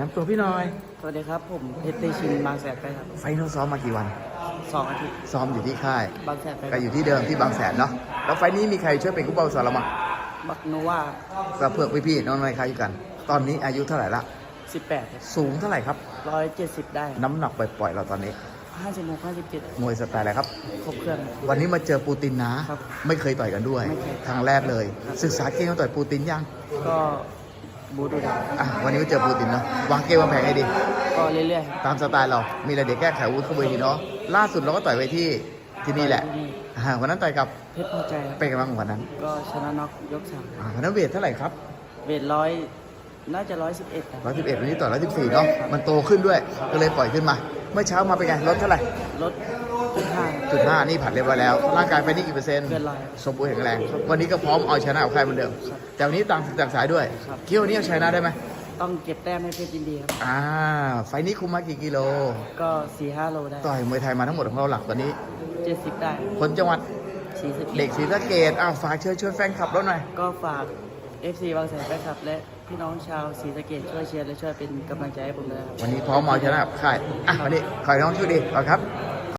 น้ำตัวพี่หน้อย สวัสดีครับ ผมเพชรเตชินบางแสนไปครับไฟนอลซ้อมมากี่วัน สองอาทิตย์ซ้อมอยู่ที่ค่ายบางแสนไปก็อยู่ที่เดิมที่บางแสนเนาะแล้วไฟล์นี้มีใครช่วยเป็นกู้เป้าสอนเรามาบักโนวาก็เพื่อพี่ๆน้องๆในค่ายอยู่กัน ตอนนี้อายุเท่าไหร่ละสิบแปดสูงเท่าไหร่ครับ ร้อยเจ็ดสิบได้น้ำหนักปล่อยๆเราตอนนี้ห้าสิบหกห้าสิบเจ็ดมวยสไตล์อะไรครับ ครบเครื่อง วันนี้มาเจอปูตินนะ ครับไม่เคยต่อยกันด้วยไม่เคย ครั้งแรกเลย ศึกษาเกมการต่อยปูตินยัง ก็ บูดูดาอะวันนี้มาเจอปูตินเนาะวางเกมวางแผนให้ดี ก็เรื่อยๆครับตามสไตล์เรา มีอะไรเด็กแก้ไขอาวุ้นเข้าเวทีเนาะล่าสุดเราก็ต่อยไปที่ที่นี่แหละที่นี่อ่าวันนั้นต่อยกับเพชรพอใจครับเป็นไงบ้างวันนั้นก็ชนะน็อกยกสามอ่าวันนั้นเวทเท่าไหร่ครับเวทร้อยน่าจะร้อยสิบเอ็ดร้อยสิบเอ็ดวันนี้ต่อร้อยสิบสี่เนาะมันโตขึ้นด้วยก็เลยปล่อยขึ้นมา เมื่อเช้ามาเป็นไงลดเท่าไหร่ลด จุดห้าจุดห้านี่ผ่านเรียบร้อยแล้ว ร่างกายไปนี่กี่เปอร์เซ็นต์เกินร้อยสมบูรณ์แข็งแรง วันนี้ก็พร้อมเอาชนะกับใครเหมือนเดิมครับแต่วันนี้ต่างศึกต่างสายด้วยครับ คิดว่าวันนี้เอาชนะได้ไหมต้องเก็บแต้มให้เพชรยินดีครับ อ่า ไฟล์นี้คุมมากี่กิโล ก็สี่ห้าโลได้ต่อยมวยไทยมาทั้งหมดของเราหลักตอนนี้ เจ็ดสิบได้คนจังหวัดสี่สิบเด็กศรีสะเกดอ้าวฝากเชิญชวนแฟนคลับเราหน่อย ก็ฝาก FC บางแสนไปครับ และพี่น้องชาวศรีสะเกดช่วยเชียร์และช่วยเป็นกำลังใจให้ผมด้วยนะครับ วันนี้พร้อมเอาชนะกับใครอะวันนี้ขอให้น้องช่วยดีก่อนครับ